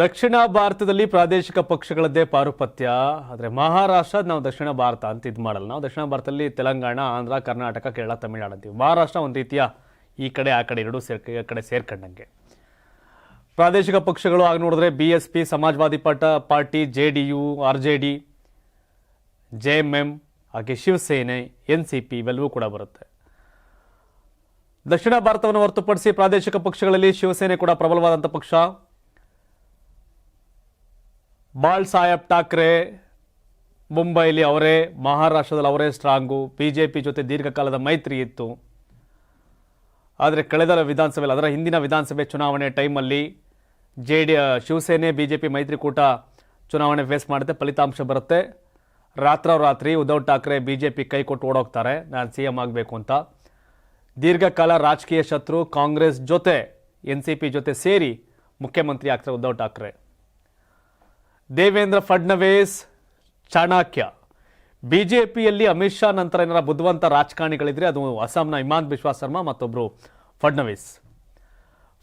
ದಕ್ಷಿಣ ಭಾರತದಲ್ಲಿ ಪ್ರಾದೇಶಿಕ ಪಕ್ಷಗಳದ್ದೇ ಪಾರುಪತ್ಯ. ಆದರೆ ಮಹಾರಾಷ್ಟ್ರ, ನಾವು ದಕ್ಷಿಣ ಭಾರತ ಅಂತ ಇದು ಮಾಡಲ್ಲ. ನಾವು ದಕ್ಷಿಣ ಭಾರತದಲ್ಲಿ ತೆಲಂಗಾಣ, ಆಂಧ್ರ, ಕರ್ನಾಟಕ, ಕೇರಳ ತಮಿಳುನಾಡು ಅಂತೀವಿ ಮಹಾರಾಷ್ಟ್ರ ಒಂದು ರೀತಿಯ ಈ ಕಡೆ, ಆ ಕಡೆ ಎರಡೂ ಸೇರ್ಕ ಕಡೆ ಸೇರ್ಕೊಂಡಂಗೆ. ಪ್ರಾದೇಶಿಕ ಪಕ್ಷಗಳು ಆಗ ನೋಡಿದ್ರೆ ಬಿ ಎಸ್ ಪಿ, ಸಮಾಜವಾದಿ ಪಟ, party, J D U, R J D, J M M ಹಾಗೆ ಶಿವಸೇನೆ, ಎನ್ ಸಿ ಪಿ ಇವೆಲ್ಲವೂ ಕೂಡ ಬರುತ್ತೆ. ದಕ್ಷಿಣ ಭಾರತವನ್ನು ಹೊರತುಪಡಿಸಿ ಪ್ರಾದೇಶಿಕ ಪಕ್ಷಗಳಲ್ಲಿ ಶಿವಸೇನೆ ಕೂಡ ಪ್ರಬಲವಾದಂಥ ಪಕ್ಷ. ಬಾಳ್ ಸಾಹೇಬ್ ಠಾಕ್ರೆ, ಮುಂಬೈಲಿ ಅವರೇ, ಮಹಾರಾಷ್ಟ್ರದಲ್ಲಿ ಅವರೇ ಸ್ಟ್ರಾಂಗು ಬಿ ಜೆ ಪಿ ಜೊತೆ ದೀರ್ಘಕಾಲದ ಮೈತ್ರಿ ಇತ್ತು. ಆದರೆ ಕಳೆದ ವಿಧಾನಸಭೆಯಲ್ಲಿ, ಅದರ ಹಿಂದಿನ ವಿಧಾನಸಭೆ ಚುನಾವಣೆ ಟೈಮಲ್ಲಿ J D Shiv Sena B J P ಮೈತ್ರಿಕೂಟ ಚುನಾವಣೆ ಫೇಸ್ ಮಾಡುತ್ತೆ ಫಲಿತಾಂಶ ಬರುತ್ತೆ. ರಾತ್ರೋರಾತ್ರಿ Uddhav Thackeray B J P ಕೈ ಕೊಟ್ಟು ಓಡೋಗ್ತಾರೆ. ನಾನು ಸಿ ಎಂ ಆಗಬೇಕು ಅಂತ. ದೀರ್ಘಕಾಲ ರಾಜಕೀಯ ಶತ್ರು ಕಾಂಗ್ರೆಸ್ ಜೊತೆ ಎನ್ ಸಿ ಪಿ ಜೊತೆ ಸೇರಿ ಮುಖ್ಯಮಂತ್ರಿ ಆಗ್ತಾರೆ ಉದ್ಧವ್ ಠಾಕ್ರೆ. ದೇವೇಂದ್ರ ಫಡ್ನವೀಸ್, ಚಾಣಕ್ಯ. ಬಿಜೆಪಿಯಲ್ಲಿ ಅಮಿತ್ ಶಾ ನಂತರ ಏನಾರ ಬುದ್ಧಿವಂತ ರಾಜಕಾರಣಿಗಳಿದ್ರೆ ಅದು ಅಸ್ಸಾಂನ ಇಮಾನ್ ಬಿಶ್ವಾ ಶರ್ಮಾ ಮತ್ತೊಬ್ಬರು ಫಡ್ನವೀಸ್.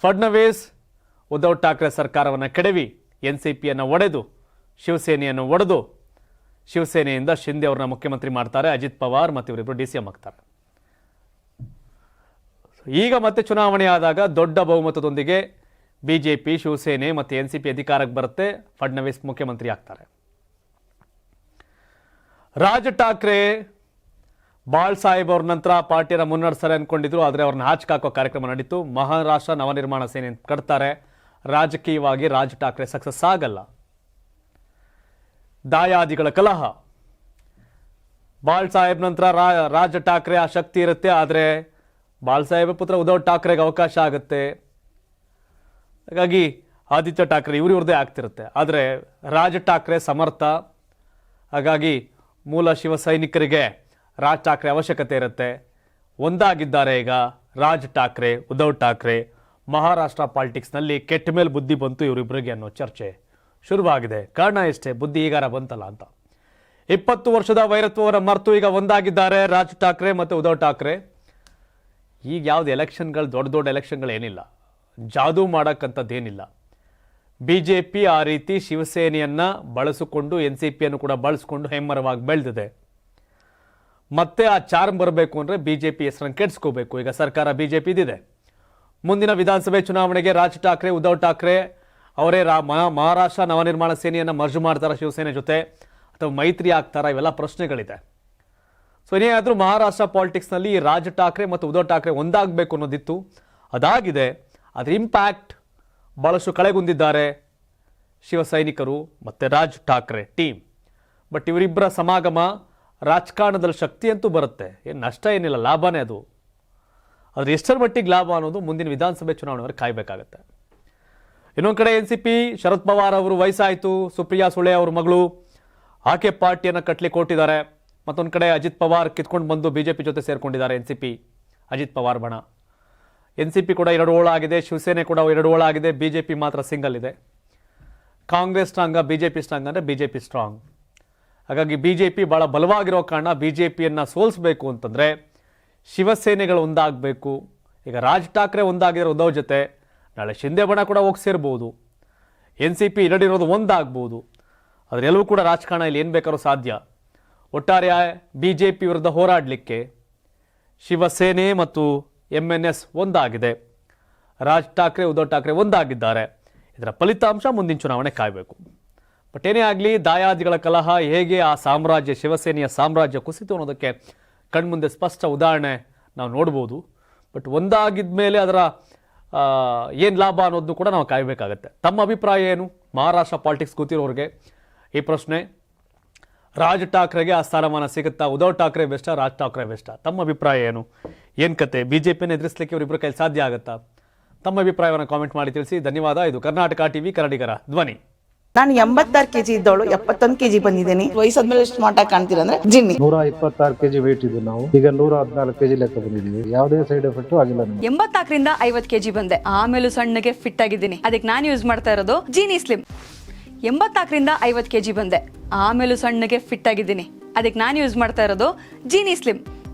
ಫಡ್ನವೀಸ್, ಉದ್ಧವ್ ಠಾಕ್ರೆ ಸರ್ಕಾರವನ್ನು ಕೆಡವಿ ಎನ್ ಸಿ ಪಿಯನ್ನು ಒಡೆದು, ಶಿವಸೇನೆಯನ್ನು ಒಡೆದು, ಶಿವಸೇನೆಯಿಂದ ಶಿಂದೆ ಅವ್ರನ್ನ ಮುಖ್ಯಮಂತ್ರಿ ಮಾಡ್ತಾರೆ ಅಜಿತ್ ಪವಾರ್ ಮತ್ತು ಇವರಿಬ್ಬರು ಡಿ ಸಿ ಎಂ ಆಗ್ತಾರೆ. ಈಗ ಮತ್ತೆ ಚುನಾವಣೆ ಆದಾಗ ದೊಡ್ಡ ಬಹುಮತದೊಂದಿಗೆ ಬಿಜೆಪಿ, ಶಿವಸೇನೆ ಮತ್ತು ಎನ್ ಸಿ ಪಿ ಅಧಿಕಾರಕ್ಕೆ ಬರುತ್ತೆ. ಫಡ್ನವೀಸ್ ಮುಖ್ಯಮಂತ್ರಿ ಆಗ್ತಾರೆ ರಾಜ್ ಠಾಕ್ರೆ, ಬಾಳ್ ಸಾಹೇಬ್ ಅವ್ರ ನಂತರ ಪಾರ್ಟಿಯನ್ನ ಮುನ್ನಡೆಸ್ತಾರೆ ಅನ್ಕೊಂಡಿದ್ರು, ಆದರೆ ಅವ್ರನ್ನ ಆಚೆ ಹಾಕೋ ಕಾರ್ಯಕ್ರಮ ನಡೀತು. ಮಹಾರಾಷ್ಟ್ರ ನವನಿರ್ಮಾಣ ಸೇನೆ ಕಟ್ತಾರೆ. ರಾಜಕೀಯವಾಗಿ ರಾಜ್ ಠಾಕ್ರೆ ಸಕ್ಸಸ್ ಆಗಲ್ಲ. ದಾಯಾದಿಗಳ ಕಲಹ. ಬಾಳ್ ಸಾಹೇಬ್ ನಂತರ ರಾಜ್ ಠಾಕ್ರೆ ಆ ಶಕ್ತಿ ಇರುತ್ತೆ, ಆದರೆ ಬಾಳ್ ಸಾಹೇಬ್ ಪುತ್ರ ಉದ್ಧವ್ ಠಾಕ್ರೆಗೆ ಅವಕಾಶ ಆಗುತ್ತೆ. ಹಾಗಾಗಿ ಆದಿತ್ಯ ಠಾಕ್ರೆ ಇವ್ರು ಇವ್ರದ್ದೇ ಆಗ್ತಿರುತ್ತೆ. ಆದರೆ ರಾಜ್ ಠಾಕ್ರೆ ಸಮರ್ಥ, ಹಾಗಾಗಿ ಮೂಲ ಶಿವ ಸೈನಿಕರಿಗೆ ರಾಜ್ ಠಾಕ್ರೆ ಅವಶ್ಯಕತೆ ಇರುತ್ತೆ. ಒಂದಾಗಿದ್ದಾರೆ ಈಗ ರಾಜ್ ಠಾಕ್ರೆ, ಉದ್ಧವ್ ಠಾಕ್ರೆ. ಮಹಾರಾಷ್ಟ್ರ ಪಾಲಿಟಿಕ್ಸ್ನಲ್ಲಿ ಕೆಟ್ಟ ಮೇಲೆ ಬುದ್ಧಿ ಬಂತು ಇವರಿಬ್ಬರಿಗೆ ಅನ್ನೋ ಚರ್ಚೆ ಶುರುವಾಗಿದೆ. ಕಾರಣ ಎಷ್ಟೇ, ಬುದ್ಧಿ ಈಗಾರ ಬಂತಲ್ಲ ಅಂತ. ಇಪ್ಪತ್ತು ವರ್ಷದ ವೈರತ್ವವರ ಮರೆತು ಈಗ ಒಂದಾಗಿದ್ದಾರೆ ರಾಜ್ ಠಾಕ್ರೆ ಮತ್ತು ಉದ್ಧವ್ ಠಾಕ್ರೆ. ಈಗ ಯಾವ್ದು ಎಲೆಕ್ಷನ್ಗಳು ದೊಡ್ಡ ದೊಡ್ಡ ಎಲೆಕ್ಷನ್ಗಳು ಏನಿಲ್ಲ ಜಾದೂ ಮಾಡೋಕ್ಕಂಥದ್ದೇನಿಲ್ಲ. ಬಿ ಜೆ ಪಿ ಆ ರೀತಿ ಶಿವಸೇನೆಯನ್ನು ಬಳಸಿಕೊಂಡು ಎನ್ ಸಿ ಪಿಯನ್ನು ಕೂಡ ಬಳಸಿಕೊಂಡು ಹೆಮ್ಮರವಾಗಿ ಬೆಳೆದಿದೆ. ಮತ್ತೆ ಆ ಚಾರ್ಮ್ ಬರಬೇಕು ಅಂದರೆ ಬಿ ಜೆ ಪಿ ಹೆಸರನ್ನು ಕೆಡಿಸ್ಕೋಬೇಕು. ಈಗ ಸರ್ಕಾರ ಬಿ ಜೆ ಪಿದಿದೆ ಮುಂದಿನ ವಿಧಾನಸಭೆ ಚುನಾವಣೆಗೆ ರಾಜ್ ಠಾಕ್ರೆ, ಉದ್ಧವ್ ಠಾಕ್ರೆ ಅವರೇ ರಾ, ಮಹಾ- ಮಹಾರಾಷ್ಟ್ರ ನವನಿರ್ಮಾಣ ಸೇನೆಯನ್ನು ಮರ್ಜು ಮಾಡ್ತಾರಾ ಶಿವಸೇನೆ ಜೊತೆ. ಅಥವಾ ಮೈತ್ರಿ ಆಗ್ತಾರಾ, ಇವೆಲ್ಲ ಪ್ರಶ್ನೆಗಳಿದೆ. ಸೊ ಏನೇ ಆದರೂ ಮಹಾರಾಷ್ಟ್ರ ಪಾಲಿಟಿಕ್ಸ್ನಲ್ಲಿ ರಾಜ್ ಠಾಕ್ರೆ ಮತ್ತು ಉದ್ಧವ್ ಠಾಕ್ರೆ ಒಂದಾಗಬೇಕು ಅನ್ನೋದಿತ್ತು. ಅದಾಗಿದೆ. ಅದರ ಇಂಪ್ಯಾಕ್ಟ್ ಭಾಳಷ್ಟು ಕಳೆಗುಂದಿದ್ದಾರೆ ಶಿವಸೈನಿಕರು ಮತ್ತು ರಾಜ್ ಠಾಕ್ರೆ ಟೀಮ್ ಬಟ್ ಇವರಿಬ್ಬರ ಸಮಾಗಮ ರಾಜಕಾರಣದಲ್ಲಿ ಶಕ್ತಿ ಅಂತೂ ಬರುತ್ತೆ. ಏನು ನಷ್ಟ ಏನಿಲ್ಲ, ಲಾಭನೇ ಅದು. ಆದರೆ ಎಷ್ಟರ ಮಟ್ಟಿಗೆ ಲಾಭ ಅನ್ನೋದು ಮುಂದಿನ ವಿಧಾನಸಭೆ ಚುನಾವಣೆವರೆಗೆ ಕಾಯಬೇಕಾಗತ್ತೆ. ಇನ್ನೊಂದು ಕಡೆ N C P Sharad Pawar ಅವರು ವಯಸ್ಸಾಯಿತು, ಸುಪ್ರಿಯಾ ಸುಳೆ ಅವ್ರ ಮಗಳು ಆಕೆ ಪಾರ್ಟಿಯನ್ನು ಕಟ್ಟಲಿ ಕೊಟ್ಟಿದ್ದಾರೆ ಮತ್ತೊಂದು ಕಡೆ ಅಜಿತ್ ಪವಾರ್ ಕಿತ್ಕೊಂಡು ಬಂದು ಬಿ ಜೆ ಪಿ ಜೊತೆ ಸೇರಿಕೊಂಡಿದ್ದಾರೆ N C P. Ajit Pawar ಬಣ. ಎನ್ ಸಿ ಪಿ ಕೂಡ ಎರಡು ಓಳಾಗಿದೆ ಶಿವಸೇನೆ ಕೂಡ ಎರಡು ಓಳ ಆಗಿದೆ, ಬಿಜೆಪಿ ಮಾತ್ರ ಸಿಂಗಲ್ ಇದೆ. ಕಾಂಗ್ರೆಸ್ ಸ್ಟ್ರಾಂಗ, ಬಿಜೆಪಿ ಸ್ಟ್ರಾಂಗ್ ಅಂದರೆ ಬಿಜೆಪಿ ಸ್ಟ್ರಾಂಗ್. ಹಾಗಾಗಿ ಬಿಜೆಪಿ ಭಾಳ ಬಲವಾಗಿರೋ ಕಾರಣ ಬಿಜೆಪಿಯನ್ನು ಸೋಲಿಸಬೇಕು ಅಂತಂದರೆ ಶಿವಸೇನೆಗಳು ಒಂದಾಗಬೇಕು. ಈಗ ರಾಜ್ ಠಾಕ್ರೆ ಒಂದಾಗಿರೋ ಉದ್ದವ್ ಜೊತೆ, ನಾಳೆ ಶಿಂದೆ ಬಣ ಕೂಡ ಹೋಗಿ ಸೇರ್ಬೋದು ಎನ್ ಸಿ ಪಿ ಎರಡಿರೋದು ಒಂದಾಗ್ಬೋದು. ಅದರೆಲ್ಲವೂ ಕೂಡ ರಾಜಕಾರಣ ಇಲ್ಲಿ ಏನು ಬೇಕಾದ್ರೂ ಸಾಧ್ಯ. ಒಟ್ಟಾರೆ ಬಿ ಜೆ ಪಿ ವಿರುದ್ಧ ಹೋರಾಡಲಿಕ್ಕೆ ಶಿವಸೇನೆ ಮತ್ತು ಎಂ ಎನ್ ಎಸ್ ಒಂದಾಗಿದೆ. ರಾಜ್ ಠಾಕ್ರೆ, ಉದ್ಧವ್ ಠಾಕ್ರೆ ಒಂದಾಗಿದ್ದಾರೆ. ಇದರ ಫಲಿತಾಂಶ ಮುಂದಿನ ಚುನಾವಣೆ ಕಾಯಬೇಕು. ಬಟ್ ಏನೇ ಆಗಲಿ, ದಾಯಾದಿಗಳ ಕಲಹ ಹೇಗೆ ಆ ಸಾಮ್ರಾಜ್ಯ, ಶಿವಸೇನೆಯ ಸಾಮ್ರಾಜ್ಯ ಕುಸಿತು ಅನ್ನೋದಕ್ಕೆ ಕಣ್ಮುಂದೆ ಸ್ಪಷ್ಟ ಉದಾಹರಣೆ ನಾವು ನೋಡ್ಬೋದು. ಬಟ್ ಒಂದಾಗಿದ್ದ ಮೇಲೆ ಅದರ ಏನು ಲಾಭ ಅನ್ನೋದನ್ನು ಕೂಡ ನಾವು ಕಾಯಬೇಕಾಗತ್ತೆ. ತಮ್ಮ ಅಭಿಪ್ರಾಯ ಏನು? ಮಹಾರಾಷ್ಟ್ರ ಪಾಲಿಟಿಕ್ಸ್ ಕೂತಿರೋರಿಗೆ ಈ ಪ್ರಶ್ನೆ. ರಾಜ್ ಠಾಕ್ರೆಗೆ ಆ ಸ್ಥಾನಮಾನ ಸಿಗುತ್ತಾ? ಉದ್ಧವ್ ಠಾಕ್ರೆ ಬೆಸ್ಟಾ, ರಾಜ್ ಠಾಕ್ರೆ ಬೆಸ್ಟಾ? ತಮ್ಮ ಅಭಿಪ್ರಾಯ ಏನು? ಏನು ಕತೆ? ಬಿ ಜೆ ಪಿನ ಎದುರಿಸಲಿಕ್ಕೆ ಅವರಿಬ್ಬರ ಕೈಲಿ ಸಾಧ್ಯ ಆಗುತ್ತಾ? ತಮ್ಮ ಅಭಿಪ್ರಾಯವನ್ನು ಕಾಮೆಂಟ್ ಮಾಡಿ ತಿಳಿಸಿ. ಧನ್ಯವಾದ. ಇದು ಕರ್ನಾಟಕ ಟಿವಿ ಕನ್ನಡಿಗರ ಧ್ವನಿ. ನಾನು ಎಂಬತ್ತಾರು ಕೆಜಿ ಇದ್ದವಳು ಎಪ್ಪತ್ತೊಂದು ಕೆಜಿ ಬಂದಿದ್ದೀನಿ. ವಯಸ್ಸಾದ್ಮೇಲೆ ಸ್ಮಾರ್ಟ್ ಆಗಿ ಕಾಣ್ತೀರ ಅಂದ್ರೆ ಜಿನ್ನಿ. ನೂರ ಇಪ್ಪತ್ತಾರು ಕೆಜಿ ವೇಟ್ ಇದ್ದು ನಾವು. ಈಗ ನೂರ ಹದಿನಾಲ್ಕು ಕೆಜಿ ಲೆಕ್ಕ ಬಂದಿದ್ದೀವಿ. ಯಾವುದೇ ಸೈಡ್ ಎಫೆಕ್ಟ್ ಆಗಿಲ್ಲ ನಮಗೆ. ಎಂಬತ್ನಾಲ್ಕರಿಂದ ಐವತ್ ಕೆಜಿ ಬಂದೆ. ಆಮೇಲೂ ಸಣ್ಣಗೆ ಫಿಟ್ ಆಗಿದ್ದೀನಿ. ಅದಕ್ಕೆ ನಾನು ಯೂಸ್ ಮಾಡ್ತಾ ಇರೋದು ಜೀನಿ ಸ್ಲಿಮ್ ಎಂಬತ್ನಾಲ್ಕರಿಂದ ಐವತ್ತು ಕೆಜಿ ಬಂದೆ. ಆಮೇಲೂ ಸಣ್ಣಗೆ ಫಿಟ್ ಆಗಿದ್ದೀನಿ. ಅದಕ್ಕೆ ನಾನು ಯೂಸ್ ಮಾಡ್ತಾ ಇರೋದು ಜೀನಿ ಸ್ಲಿಮ್